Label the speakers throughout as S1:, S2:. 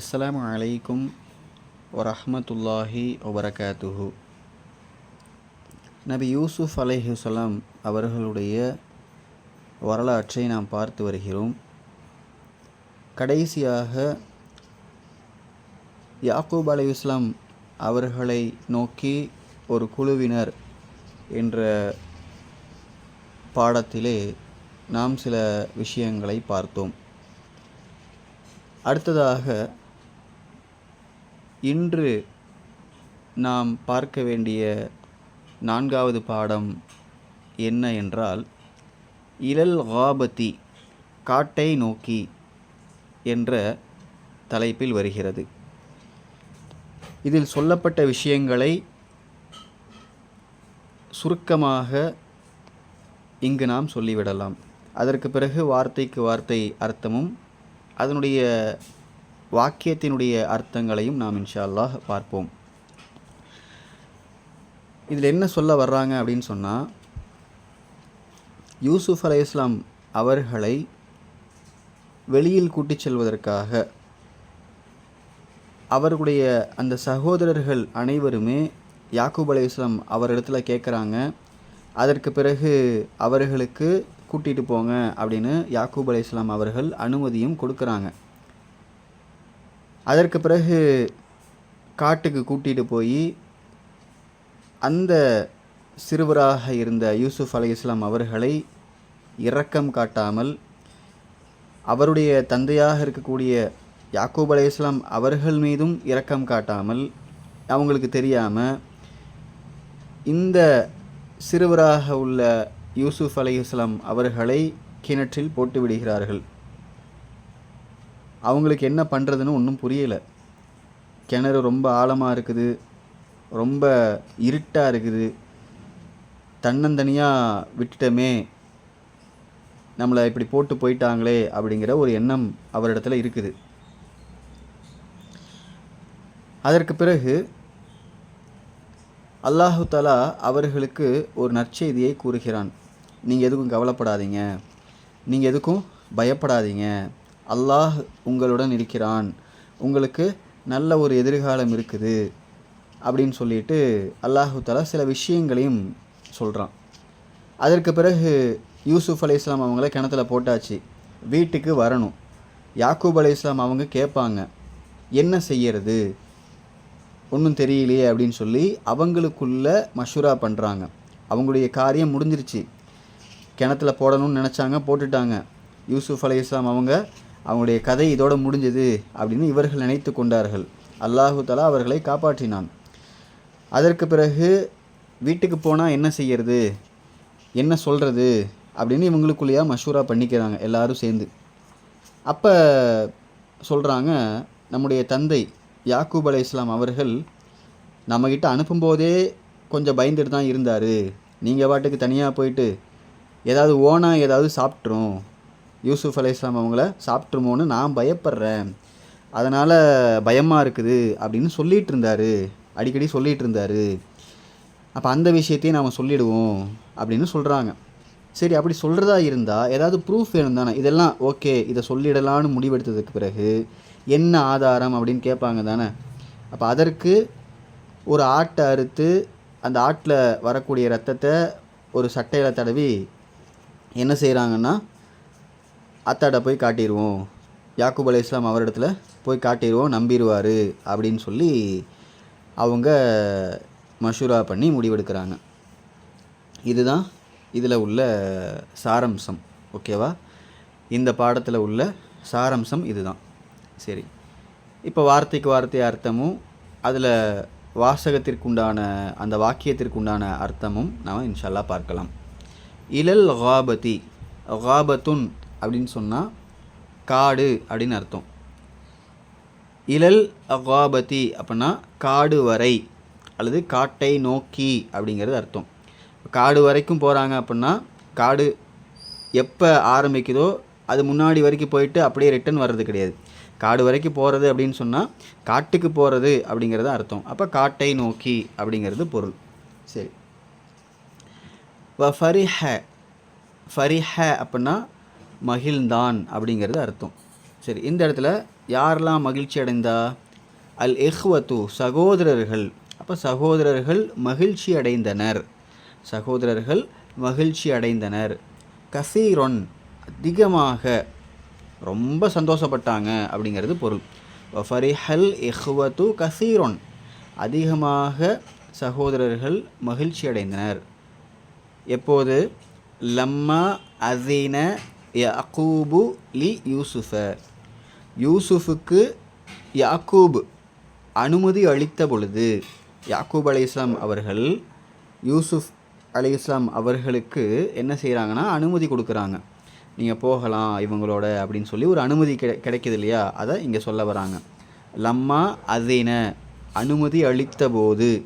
S1: அஸ்லாம் அலைக்கும் வரஹ்மத்துல்லாஹி வபரகாத்துஹு. நபி யூசுஃப் அலைஹுசலாம் அவர்களுடைய வரலாற்றை நாம் பார்த்து வருகிறோம். கடைசியாக யாக்கூப் அலைஹிஸ்லாம் அவர்களை நோக்கி ஒரு குழுவினர் என்ற பாடத்திலே நாம் சில விஷயங்களை பார்த்தோம். அடுத்ததாக இன்று நாம் பார்க்க வேண்டிய நான்காவது பாடம் என்ன என்றால் இலல் காபத்தி காட்டை நோக்கி என்ற தலைப்பில் வருகிறது. இதில் சொல்லப்பட்ட விஷயங்களை சுருக்கமாக இங்கு நாம் சொல்லிவிடலாம். அதற்கு பிறகு வார்த்தைக்கு வார்த்தை அர்த்தமும் அதனுடைய வாக்கியத்தினுடைய அர்த்தங்களையும் நாம் இன்ஷா அல்லாஹ் பார்ப்போம். இதில் என்ன சொல்ல வர்றாங்க அப்படின்னு சொன்னால் யூசுஃப் அலை இஸ்லாம் அவர்களை வெளியில் கூட்டிச் செல்வதற்காக அவர்களுடைய அந்த சகோதரர்கள் அனைவருமே யாக்கூப் அலை இஸ்லாம் அவரிடத்துல கேட்குறாங்க அதற்கு பிறகு அவர்களுக்கு கூட்டிகிட்டு போங்க அப்படின்னு யாக்கூப் அலை இஸ்லாம் அவர்கள் அனுமதியும் கொடுக்குறாங்க. அதற்கு பிறகு காட்டுக்கு கூட்டிகிட்டு போய் அந்த சிறுவராக இருந்த யூசுஃப் அலி இஸ்லாம் அவர்களை இரக்கம் காட்டாமல் அவருடைய தந்தையாக இருக்கக்கூடிய யாக்கூப் அலி இஸ்லாம் அவர்கள் மீதும் இரக்கம் காட்டாமல் அவங்களுக்கு தெரியாமல் இந்த சிறுவராக உள்ள யூசுஃப் அலி இஸ்லாம் அவர்களை கிணற்றில் போட்டு விடுகிறார்கள். அவங்களுக்கு என்ன பண்ணுறதுன்னு ஒன்றும் புரியலை. கிணறு ரொம்ப ஆழமாக இருக்குது. ரொம்ப இருட்டாக இருக்குது. தன்னந்தனியாக விட்டுட்டோமே. நம்மளை இப்படி போட்டு போயிட்டாங்களே அப்படிங்கிற ஒரு எண்ணம் அவரிடத்துல இருக்குது. அதற்கு பிறகு அல்லாஹு தலா அவர்களுக்கு ஒரு நற்செய்தியை கூறுகிறான். நீங்கள் எதுக்கும் கவலைப்படாதீங்க. நீங்கள் எதுக்கும் பயப்படாதீங்க. அல்லாஹ் உங்களுடன் இருக்கிறான். உங்களுக்கு நல்ல ஒரு எதிர்காலம் இருக்குது. அப்படின்னு சொல்லிட்டு அல்லாஹு தலா சில விஷயங்களையும் சொல்கிறான் அதற்கு பிறகு யூசுஃப் அலி இஸ்லாம் அவங்கள கிணத்துல போட்டாச்சு. வீட்டுக்கு வரணும். யாக்கூப் அலி இஸ்லாம் அவங்க கேட்பாங்க என்ன செய்யறது? ஒன்றும் தெரியலையே அப்படின்னு சொல்லி அவங்களுக்குள்ள மஷூரா பண்ணுறாங்க அவங்களுடைய காரியம் முடிஞ்சிருச்சு. கிணத்துல போடணும்னு நினச்சாங்க போட்டுட்டாங்க. யூசுஃப் அலி இஸ்லாம் அவங்க அவங்களுடைய கதை இதோடு முடிஞ்சது அப்படின்னு இவர்கள் நினைத்து கொண்டார்கள். அல்லாஹு தலா அவர்களை காப்பாற்றினான். அதற்கு பிறகு வீட்டுக்கு போனால் என்ன செய்யறது? என்ன சொல்கிறது அப்படின்னு இவங்களுக்குள்ளேயே மஷூரா பண்ணிக்கிறாங்க எல்லாரும் சேர்ந்து. அப்போ சொல்கிறாங்க நம்முடைய தந்தை யாக்கூப் அலை இஸ்லாம் அவர்கள் நம்மக்கிட்ட அனுப்பும்போதே கொஞ்சம் பயந்துட்டு தான் இருந்தார். நீங்கள் பாட்டுக்கு தனியாக போயிட்டு ஏதாவது ஓனா ஏதாவது சாப்பிட்ரும் யூசுஃப் அலை இஸ்லாம் அவங்கள சாப்பிட்ருமோன்னு நான் பயப்படுறேன். அதனால் பயமாக இருக்குது அப்படின்னு சொல்லிகிட்டு இருந்தார் அடிக்கடி சொல்லிகிட்டு இருந்தார் அப்போ அந்த விஷயத்தையும் நாம் சொல்லிடுவோம் அப்படின்னு சொல்கிறாங்க சரி அப்படி சொல்கிறதா இருந்தால் ஏதாவது ப்ரூஃப் வேணும் தானே? இதெல்லாம் ஓகே இதை சொல்லிடலான்னு முடிவெடுத்ததுக்கு பிறகு என்ன ஆதாரம் அப்படின்னு கேட்பாங்க தானே? அப்போ அதற்கு ஒரு ஆட்டை அறுத்து அந்த ஆட்டில் வரக்கூடிய ரத்தத்தை ஒரு சட்டையில் தடவி என்ன செய்கிறாங்கன்னா அத்தாட்ட போய் காட்டிடுவோம் யாக்கூப் அலி இஸ்லாம் அவரிடத்துல போய் காட்டிடுவோம் நம்பிடுவார் அப்படின்னு சொல்லி அவங்க மஷூரா பண்ணி முடிவெடுக்கிறாங்க. இதுதான் இதில் உள்ள சாரம்சம். ஓகேவா? இந்த பாடத்தில் உள்ள சாரம்சம் இதுதான். சரி. இப்போ வார்த்தைக்கு வார்த்தை அர்த்தமும் அதில் வாசகத்திற்குண்டான அந்த வாக்கியத்திற்குண்டான அர்த்தமும் நாம் இன்ஷால்லா பார்க்கலாம். இலல் ஹாபதி ஹாபத்துன் அப்படின்னு சொன்னால் காடு அப்படின்னு அர்த்தம். இழல் அகாபதி அப்படின்னா காடு வரை அல்லது காட்டை நோக்கி அப்படிங்கிறது அர்த்தம். காடு வரைக்கும் போகிறாங்க அப்படின்னா காடு எப்போ ஆரம்பிக்குதோ அது முன்னாடி வரைக்கும் போயிட்டு அப்படியே ரிட்டன் வர்றது கிடையாது. காடு வரைக்கும் போகிறது அப்படின்னு சொன்னால் காட்டுக்கு போகிறது அப்படிங்கிறது அர்த்தம். அப்போ காட்டை நோக்கி அப்படிங்கிறது பொருள். சரி. வ ஃபரிஹ ஃபரிஹ அப்படின்னா மகிழ்ந்தான் அப்படிங்கிறது அர்த்தம். சரி இந்த இடத்துல யாரெல்லாம் மகிழ்ச்சி அடைந்தா? அல் எஹ்வத்து சகோதரர்கள். அப்போ சகோதரர்கள் மகிழ்ச்சி அடைந்தனர். சகோதரர்கள் மகிழ்ச்சி அடைந்தனர். கசீரொன் அதிகமாக ரொம்ப சந்தோஷப்பட்டாங்க அப்படிங்கிறது பொருள். ஃபரிஹல் எஹ்வத்து கசீரொன் அதிகமாக சகோதரர்கள் மகிழ்ச்சி அடைந்தனர். எப்போது? லம்மா அசீன யக்கூபு லி யூசுஃப. யூசுஃபுக்கு யாக்கூப் அனுமதி அளித்த பொழுது யாக்கூப் அலி இஸ்லாம் அவர்கள் யூசுஃப் அலி இஸ்லாம் அவர்களுக்கு என்ன செய்கிறாங்கன்னா அனுமதி கொடுக்குறாங்க. நீங்கள் போகலாம் இவங்களோட அப்படின்னு சொல்லி ஒரு அனுமதி கிடை கிடைக்கிது இல்லையா அதை இங்கே சொல்ல வராங்க. லம்மா அதீன அனுமதி அளித்த போது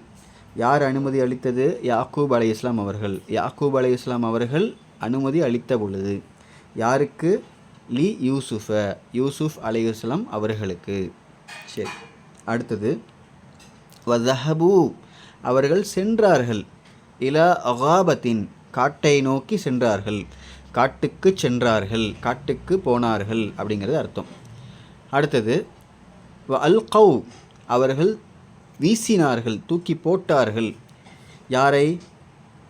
S1: யார் அனுமதி அளித்தது? யாக்கூப் அலி இஸ்லாம் அவர்கள். யாக்கூப் அலி இஸ்லாம் அவர்கள் அனுமதி அளித்த பொழுது யாருக்கு? லி யூசுஃப யூசுஃப் அலையுஸ்லாம் அவர்களுக்கு. சரி அடுத்தது. வதஹபு அவர்கள் சென்றார்கள். இலா அகாபத்தின் காட்டை நோக்கி சென்றார்கள். காட்டுக்கு சென்றார்கள். காட்டுக்கு போனார்கள் அப்படிங்கிறது அர்த்தம். அடுத்தது. வ அல் கவ் அவர்கள் வீசினார்கள் தூக்கி போட்டார்கள். யாரை?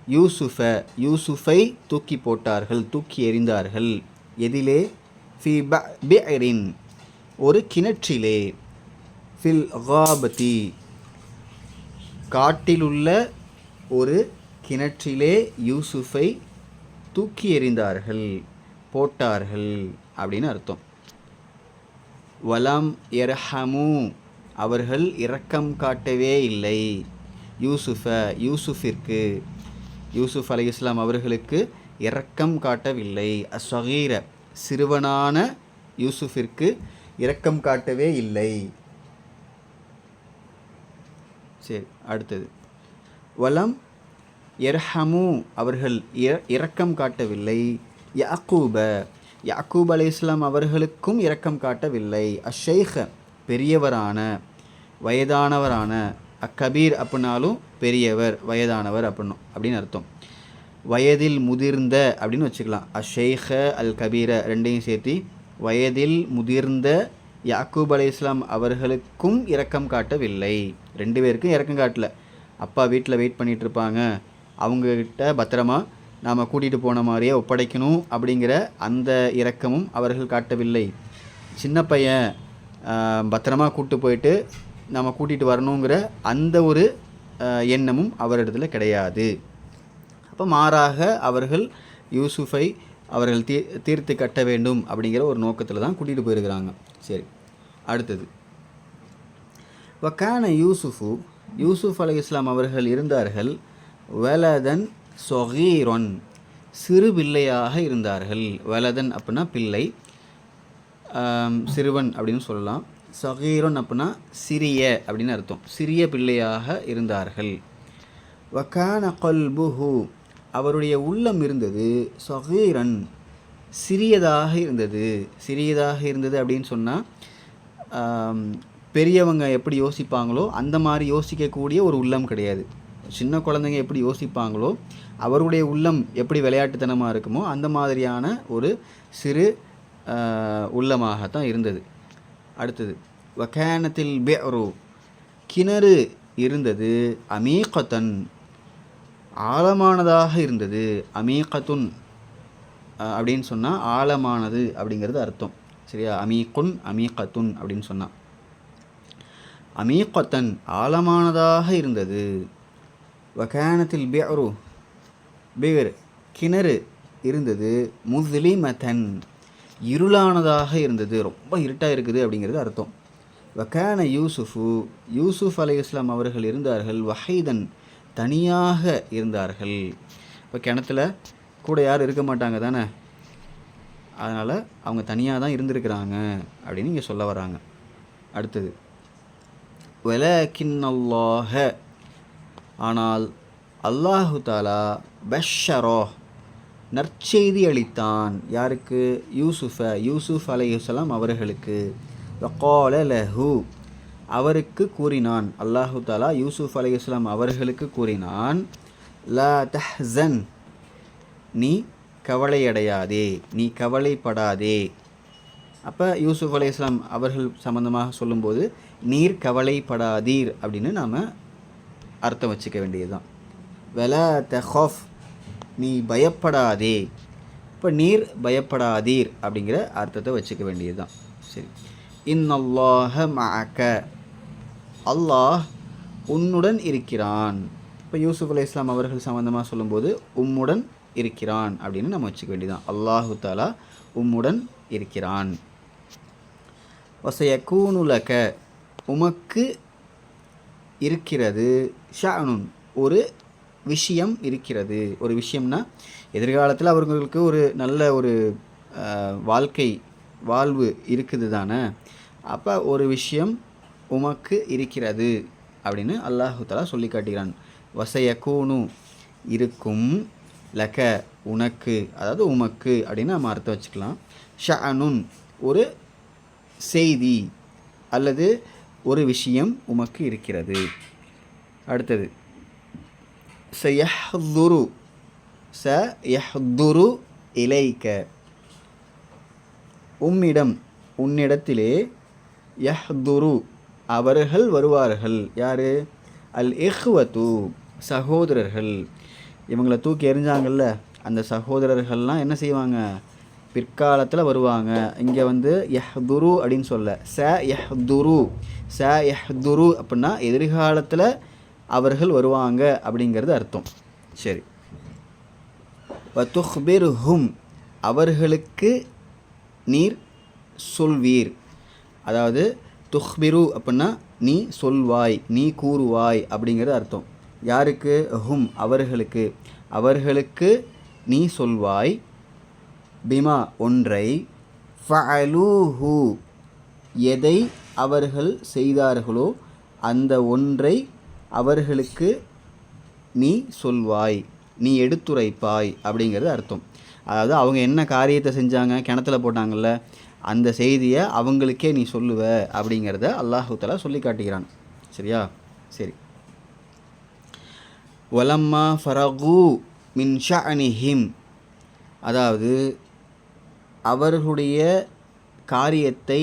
S1: யூசுஃப யூசுஃபை தூக்கி போட்டார்கள் தூக்கி எறிந்தார்கள். எதிலே ஃபி பிரின் ஒரு கிணற்றிலே ஃபில் காபதி காட்டிலுள்ள ஒரு கிணற்றிலே யூசுஃபை தூக்கி எறிந்தார்கள் போட்டார்கள் அப்படின்னு அர்த்தம். வலம் எர்ஹமு அவர்கள் இரக்கம் காட்டவே இல்லை. யூசுஃப யூசுஃபிற்கு யூசுஃப் அலி இஸ்லாம் அவர்களுக்கு இரக்கம் காட்டவில்லை. அஸ்வகீர சிறுவனான யூசுஃபிற்கு இரக்கம் காட்டவே இல்லை. சரி அடுத்தது. வலம் எர்ஹமு அவர்கள் இரக்கம் காட்டவில்லை. யாக்கூப யாக்கூப் அலி இஸ்லாம் அவர்களுக்கும் இரக்கம் காட்டவில்லை. அஷேக பெரியவரான வயதானவரான அக்கபீர் அப்படின்னாலும் பெரியவர் வயதானவர் அப்படின்னும் அப்படின்னு அர்த்தம். வயதில் முதிர்ந்த அப்படின்னு வச்சுக்கலாம். அஷேக அல் கபீர ரெண்டையும் சேர்த்து வயதில் முதிர்ந்த யாக்கூப் அலி இஸ்லாம் அவர்களுக்கும் இரக்கம் காட்டவில்லை. ரெண்டு பேருக்கும் இரக்கம் காட்டல. அப்பா வீட்டில் வெயிட் பண்ணிகிட்டு இருப்பாங்க அவங்கக்கிட்ட பத்திரமா நாம் கூட்டிகிட்டு போன மாதிரியே ஒப்படைக்கணும் அப்படிங்கிற அந்த இரக்கமும் அவர்கள் காட்டவில்லை. சின்ன பையன் பத்திரமா கூப்பிட்டு போயிட்டு நம்ம கூட்டிகிட்டு வரணுங்கிற அந்த ஒரு எண்ணமும் அவரிடத்தில் கிடையாது. அப்போ மாறாக அவர்கள் யூசுஃபை அவர்கள் தீ தீர்த்து கட்ட வேண்டும் அப்படிங்கிற ஒரு நோக்கத்தில் தான் கூட்டிகிட்டு போயிருக்கிறாங்க. சரி அடுத்தது. வக்கான யூசுஃபு யூசுஃப் அலி இஸ்லாம் அவர்கள் இருந்தார்கள். வலதன் சொகீரொன் சிறு பிள்ளையாக இருந்தார்கள். வலதன் அப்படின்னா பிள்ளை சிறுவன் அப்படின்னு சொல்லலாம். சகீரன் அப்படின்னா சிறிய அப்படின்னு அர்த்தம். சிறிய பிள்ளையாக இருந்தார்கள். வக்கான கொல்புஹு அவருடைய உள்ளம் இருந்தது சகீரன். சிறியதாக இருந்தது. சிறியதாக இருந்தது அப்படின்னு சொன்னால் பெரியவங்க எப்படி யோசிப்பாங்களோ அந்த மாதிரி யோசிக்கக்கூடிய ஒரு உள்ளம் கிடையாது. சின்ன குழந்தைங்க எப்படி யோசிப்பாங்களோ அவருடைய உள்ளம் எப்படி விளையாட்டுத்தனமாக இருக்குமோ அந்த மாதிரியான ஒரு சிறு உள்ளமாகத்தான் இருந்தது. அடுத்தது. வக்கானத்தில் பேரு. கிணறு இருந்தது அமீகத்தன். ஆழமானதாக இருந்தது அமீகத்துன். அப்படின்னு சொன்னால் ஆழமானது அப்படிங்கிறது அர்த்தம். சரியா? அமீக்குன் அமீகத்துன் அப்படின்னு சொன்னான் அமீகத்தன் ஆழமானதாக இருந்தது. வக்கானத்தில் பேரு. பேர். கிணறு இருந்தது முஸ்லிமதன் இருளானதாக இருந்தது. ரொம்ப இருட்டாக இருக்குது அப்படிங்கிறது அர்த்தம். வக்கான யூசுஃபு யூசுஃப் அலை இஸ்லாம் அவர்கள் இருந்தார்கள். வஹைதன் தனியாக இருந்தார்கள். இப்போ கிணத்துல கூட யாரும் இருக்க மாட்டாங்க தானே? அதனால் அவங்க தனியாக தான் இருந்திருக்கிறாங்க அப்படின்னு இங்கே சொல்ல வராங்க. அடுத்தது வெல கிண்ணல்லாஹ ஆனால் அல்லாஹு தாலா பஷரோ நற்செய்தி அளித்தான். யாருக்கு? யூசுஃப யூசுஃப் அலையுசலாம் அவர்களுக்கு. வக்கால லஹு அவருக்கு கூறினான். அல்லாஹு தாலா யூசுஃப் அலையுஸ்லாம் அவர்களுக்கு கூறினான் ல தஹ்சன் நீ கவலையடையாதே நீ கவலைப்படாதே. அப்போ யூசுஃப் அலி இஸ்லாம் அவர்கள் சம்பந்தமாக சொல்லும்போது நீர் கவலைப்படாதீர் அப்படின்னு நாம் அர்த்தம் வச்சுக்க வேண்டியதுதான். வெல தஹாஃப் நீ பயப்படாதே. இப்போ நீர் பயப்படாதீர் அப்படிங்கிற அர்த்தத்தை வச்சுக்க வேண்டியது தான் சரி. இன்னல்லாஹ மாக்க அல்லாஹ் உன்னுடன் இருக்கிறான். இப்போ யூசுப் அலி இஸ்லாம் அவர்கள் சம்மந்தமாக சொல்லும்போது உம்முடன் இருக்கிறான் அப்படின்னு நம்ம வச்சுக்க வேண்டியதான் அல்லாஹு தாலா உம்முடன் இருக்கிறான். வசைய கூனுலக உமக்கு இருக்கிறது ஷானுன் ஒரு விஷயம் இருக்கிறது. ஒரு விஷயம்னா எதிர்காலத்தில் அவர்களுக்கு ஒரு நல்ல ஒரு வாழ்க்கை வாழ்வு இருக்குது தானே? அப்போ ஒரு விஷயம் உமக்கு இருக்கிறது அப்படின்னு அல்லாஹு சொல்லி காட்டுகிறான். வசயக்கூனு இருக்கும் லக உனக்கு அதாவது உமக்கு அப்படின்னு நம்ம அர்த்தம் வச்சுக்கலாம். ஷஅனுன் ஒரு செய்தி அல்லது ஒரு விஷயம் உமக்கு இருக்கிறது. அடுத்தது சயஹ்துரு ச யஹ்துரு இலைக்க உம்மிடம் உன்னிடத்திலே யஹ்துரு அவர்கள் வருவார்கள். யார்? அல் இஹ்வத்து சகோதரர்கள். இவங்களை தூக்கி எறிஞ்சாங்கல்ல அந்த சகோதரர்கள்லாம் என்ன செய்வாங்க? பிற்காலத்தில் வருவாங்க. இங்கே வந்து யஹ்துரு அப்படின்னு சொல்ல. ச யஹ்துரு ச யஹ்துரு அப்படின்னா எதிர்காலத்தில் அவர்கள் வருவாங்க அப்படிங்கிறது அர்த்தம். சரி. வத்துஹ்பிர்ஹும் அவர்களுக்கு நீர் சொல்வீர். அதாவது துஹ்பிரு அப்படின்னா நீ சொல்வாய் நீ கூறுவாய் அப்படிங்கிறது அர்த்தம். யாருக்கு? ஹும் அவர்களுக்கு. அவர்களுக்கு நீ சொல்வாய் பிமா ஒன்றை ஃபலூஹு எதை அவர்கள் செய்தார்களோ அந்த ஒன்றை அவர்களுக்கு நீ சொல்வாய் நீ எடுத்துரைப்பாய் அப்படிங்கிறது அர்த்தம். அதாவது அவங்க என்ன காரியத்தை செஞ்சாங்க கிணத்துல போட்டாங்கல்ல அந்த செய்தியை அவங்களுக்கே நீ சொல்லுவ அப்படிங்கிறத அல்லாஹு சொல்லி காட்டுகிறான் சரியா? சரி. வலம்மா ஃபரகு மின் ஷஅனிஹிம். அதாவது அவர்களுடைய காரியத்தை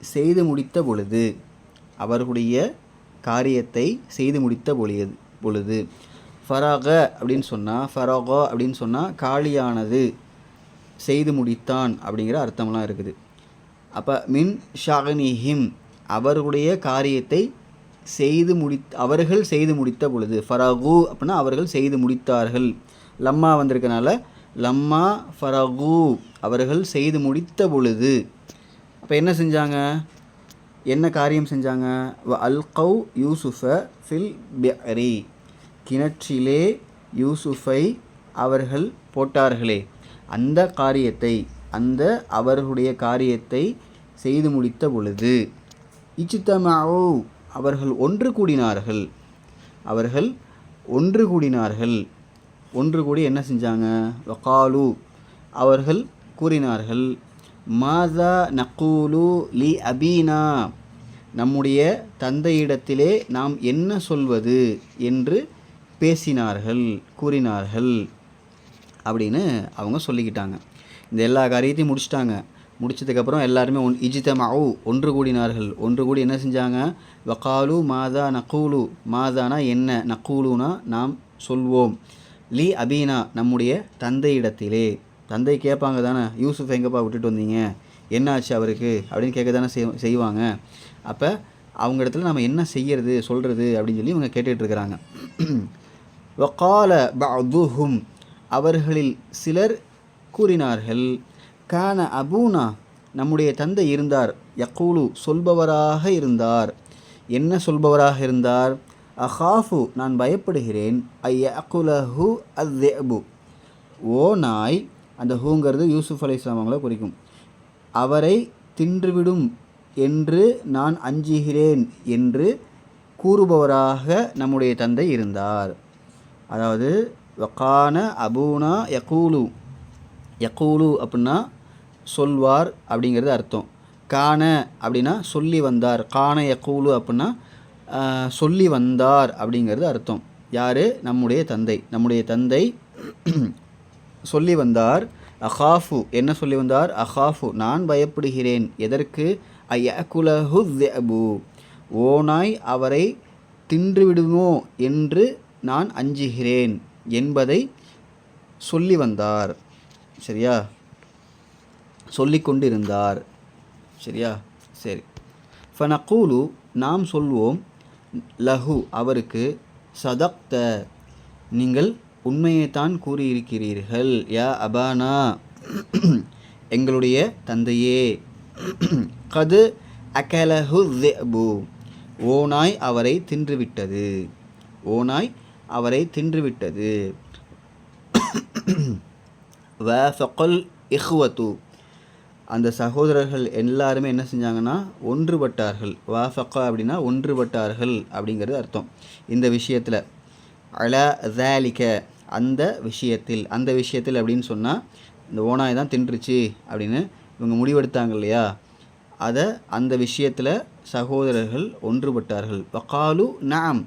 S1: செய்து முடித்த பொழுது அவர்களுடைய காரியத்தை செய்து முடித்த பொழியது பொழுது. ஃபராக அப்படின்னு சொன்னால் ஃபராகோ அப்படின்னு சொன்னால் காலியானது செய்து முடித்தான் அப்படிங்கிற அர்த்தம்லாம் இருக்குது. அப்போ மின் ஷாகனிஹிம் அவர்களுடைய காரியத்தை செய்து முடி அவர்கள் செய்து முடித்த பொழுது ஃபராகு அப்படின்னா அவர்கள் செய்து முடித்தார்கள். லம்மா வந்திருக்கனால லம்மா ஃபரகு அவர்கள் செய்து முடித்த பொழுது. அப்போ என்ன செஞ்சாங்க? என்ன காரியம் செஞ்சாங்க? வ அல்கவ் யூசுஃப ஃபில் பிஅரி. கிணற்றிலே யூசுஃபை அவர்கள் போட்டார்களே. அந்த காரியத்தை அந்த அவர்களுடைய காரியத்தை செய்து முடித்த பொழுது இச்சித்தமாவு அவர்கள் ஒன்று கூடினார்கள். அவர்கள் ஒன்று கூடினார்கள். ஒன்று கூடி என்ன செஞ்சாங்க? வக்காலு அவர்கள் கூறினார்கள். மாதா நக்கூலு லி அபீனா. நம்முடைய தந்தையிடத்திலே நாம் என்ன சொல்வது என்று பேசினார்கள் கூறினார்கள் அப்படின்னு அவங்க சொல்லிக்கிட்டாங்க. இந்த எல்லா காரியத்தையும் முடிச்சிட்டாங்க. முடிச்சதுக்கப்புறம் எல்லாருமே ஒன் இஜிதமாவு ஒன்று கூடினார்கள். ஒன்று கூடி என்ன செஞ்சாங்க? வக்காலு மாதா நக்கூலு. மாதானா என்ன? நக்கூலுனா நாம் சொல்வோம். லி அபீனா நம்முடைய தந்தையிடத்திலே. தந்தை கேட்பாங்க தானே யூசுஃப் எங்கப்பா விட்டுட்டு வந்தீங்க? என்னாச்சு அவருக்கு? அப்படின்னு கேட்க தானே செய் செய்வாங்க. அப்போ அவங்க இடத்துல நம்ம என்ன செய்யறது சொல்கிறது அப்படின்னு சொல்லி இவங்க கேட்டுட்ருக்கிறாங்க வக்கால பஅதுஹும். அவர்களில் சிலர் கூறினார்கள் கான அபூனா நம்முடைய தந்தை இருந்தார். யக்கூலு சொல்பவராக இருந்தார். என்ன சொல்பவராக இருந்தார்? அஹாஃபு நான் பயப்படுகிறேன். ஐ அகுலஹு அபு ஓ நாய் அந்த ஹூங்கிறது யூசுஃப் அலை அவங்கள குறிக்கும். அவரை தின்றுவிடும் என்று நான் அஞ்சுகிறேன் என்று கூறுபவராக நம்முடைய தந்தை இருந்தார். அதாவது வக்கான அபூனா யகூலு யகூலு அப்படின்னா சொல்வார் அப்படிங்கிறது அர்த்தம். கான அப்படின்னா சொல்லி வந்தார். கான யகூலு அப்படின்னா சொல்லி வந்தார் அப்படிங்கிறது அர்த்தம். யார்? நம்முடைய தந்தை. நம்முடைய தந்தை சொல்லி வந்தார் அஹாஃபு என்ன சொல்லி வந்தார்? அஹாஃபு நான் பயப்படுகிறேன். எதற்கு? அயகுலஹு அபு ஓனாய் அவரை தின்றுவிடுமோ என்று நான் அஞ்சுகிறேன் என்பதை சொல்லி வந்தார். சரியா? சொல்லிக்கொண்டிருந்தார் சரியா? சரி. ஃபனக்கூலு நாம் சொல்வோம் லஹு அவருக்கு சதக்த நீங்கள் உண்மையைத்தான் கூறியிருக்கிறீர்கள். யா அபானா எங்களுடைய தந்தையே. கது அகலஹு திஅபு ஓனாய் அவரை தின்றுவிட்டது. ஓனாய் அவரை தின்றுவிட்டது. வஃபகல் இஹ்வத்து அந்த சகோதரர்கள் எல்லாருமே என்ன செஞ்சாங்கன்னா ஒன்றுபட்டார்கள். வாஃபக்கா அப்படின்னா ஒன்றுபட்டார்கள் அப்படிங்கிறது அர்த்தம். இந்த விஷயத்தில் அல ஜாலிக்க அந்த விஷயத்தில் அந்த விஷயத்தில் அப்படின்னு சொன்னால் இந்த ஓனாய் தான் தின்றுச்சு அப்படின்னு இவங்க முடிவெடுத்தாங்க இல்லையா? அதை அந்த விஷயத்தில் சகோதரர்கள் ஒன்றுபட்டார்கள். வக்காலு நாம்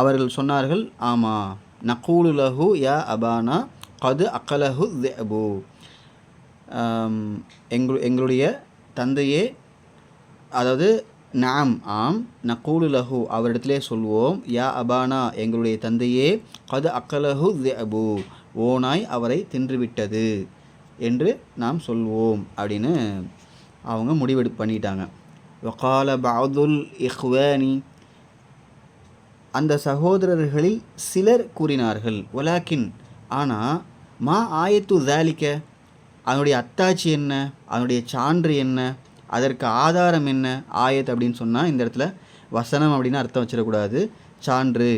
S1: அவர்கள் சொன்னார்கள் ஆமாம் நகூலு லஹு யா அபானா கது அக்கலஹு தேபு எங்கள் எங்களுடைய தந்தையே அதாவது நாம் ஆம் நகூலு லஹு அவரிடத்திலே சொல்வோம் யா அபானா எங்களுடைய தந்தையே கது அக்கலஹு தெபு ஓனாய் அவரை தின்றுவிட்டது என்று நாம் சொல்வோம் அப்படின்னு அவங்க முடிவெடு பண்ணிட்டாங்க. வக்கால பாதுல் இஹ்வானி அந்த சகோதரர்களில் சிலர் கூறினார்கள் ஒலாக்கின் ஆனால் மா ஆயத்து தாலிக்க அதனுடைய அத்தாட்சி என்ன? அதனுடைய சான்று என்ன? அதற்கு ஆதாரம் என்ன ஆயத் அப்படின்னு சொன்னால் இந்த இடத்துல வசனம் அப்படின்னு அர்த்தம் வச்சிடக்கூடாது. சான்று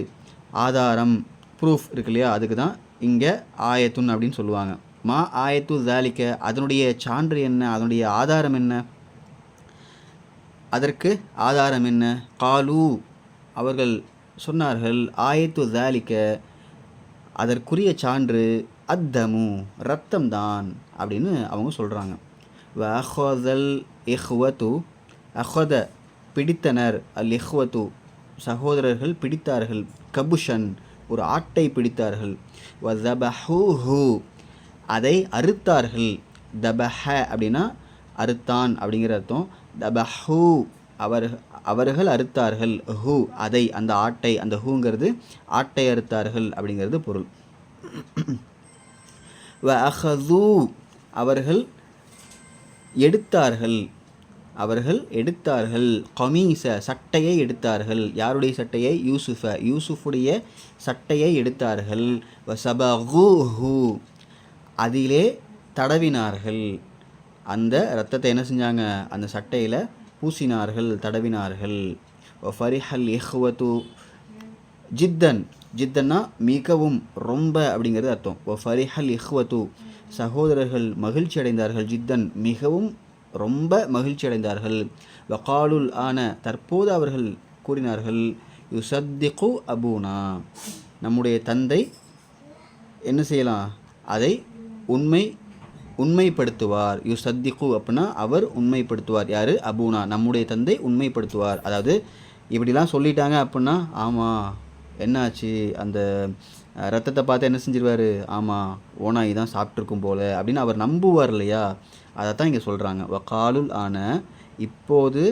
S1: ஆதாரம் ப்ரூஃப் இருக்கு இல்லையா? அதுக்கு தான் இங்கே ஆயத்துன் அப்படின்னு சொல்லுவாங்க. மா ஆயத்து தாலிக்க அதனுடைய சான்று என்ன அதனுடைய ஆதாரம் என்ன? அதற்கு ஆதாரம் என்ன? காலு அவர்கள் சொன்னார்கள் ஆயத்து தாலிக்க அதற்குரிய சான்று அத்தமு ரத்தம்தான் அப்படின்னு அவங்க சொல்கிறாங்க வஹோதல் இஹ்வத்து அஹத பிடித்தனர். அல் இஹ்வத்து சகோதரர்கள் பிடித்தார்கள். கபுஷன் ஒரு ஆட்டை பிடித்தார்கள். வ ஹூ அதை அறுத்தார்கள். தபஹ அப்படின்னா அறுத்தான் அப்படிங்கிற அர்த்தம். தபஹூ அவர் அவர்கள் அறுத்தார்கள். ஹூ அதை அந்த ஆட்டை அந்த ஹூங்கிறது ஆட்டை அறுத்தார்கள் அப்படிங்கிறது பொருள். வ அஹூ அவர்கள் எடுத்தார்கள். அவர்கள் எடுத்தார்கள். கமீச சட்டையை எடுத்தார்கள். யாருடைய சட்டையை? யூசுஃப. யூசுஃபுடைய சட்டையை எடுத்தார்கள். வசபஹூ அதிலே தடவினார்கள். அந்த ரத்தத்தை என்ன செஞ்சாங்க? அந்த சட்டையில் பூசினார்கள் தடவினார்கள். ஃபரிஹல் இஹ்வத்து ஜித்தன். ஜித்தன்னா மிகவும் ரொம்ப அப்படிங்கிறது அர்த்தம். ஓ ஃபரிஹல் இஹ்வத்து. சகோதரர்கள் மகிழ்ச்சி அடைந்தார்கள் ஜித்தன் மிகவும் ரொம்ப மகிழ்ச்சி அடைந்தார்கள் வகாலுல் ஆன தற்போது அவர்கள் கூறினார்கள் யுசத்திகு அபூனா. நம்முடைய தந்தை என்ன செய்யலாம்? அதை உண்மை உண்மைப்படுத்துவார். யு சத்திகு அப்படின்னா அவர் உண்மைப்படுத்துவார். யார்? அபூனா. நம்முடைய தந்தை உண்மைப்படுத்துவார். அதாவது இப்படிலாம் சொல்லிட்டாங்க அப்படின்னா ஆமாம் என்னாச்சு? அந்த ரத்தத்தை பார்த்து என்ன செஞ்சிருவார்? ஆமாம் ஓனாய் தான் சாப்பிட்ருக்கும் போல் அப்படின்னு அவர் நம்புவார் இல்லையா? அதை தான் இங்கே சொல்கிறாங்க வக்காலுல் ஆன இப்போது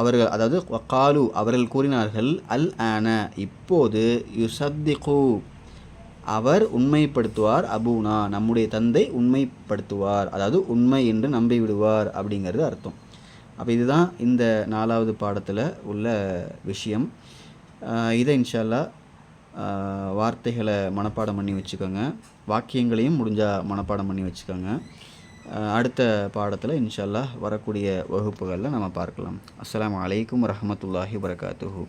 S1: அவர்கள் அதாவது வக்காலு அவர்கள் கூறினார்கள் அல் ஆன இப்போது யுசத்திகு அவர் உண்மைப்படுத்துவார் அபூனா நம்முடைய தந்தை உண்மைப்படுத்துவார் அதாவது உண்மை என்று நம்பிவிடுவார் அப்படிங்கிறது அர்த்தம். அப்போ இதுதான் இந்த நாலாவது பாடத்தில் உள்ள விஷயம். இதை இன்ஷால்லா வார்த்தைகளை மனப்பாடம் பண்ணி வச்சுக்கோங்க. வாக்கியங்களையும் முடிஞ்சால் மனப்பாடம் பண்ணி வச்சுக்கோங்க. அடுத்த பாடத்தில் இன்ஷல்லா வரக்கூடிய வகுப்புகளில் நம்ம பார்க்கலாம். அஸ்லாம் வலைக்கம் வரமத்துல்லாஹி வரகாத்துஹூ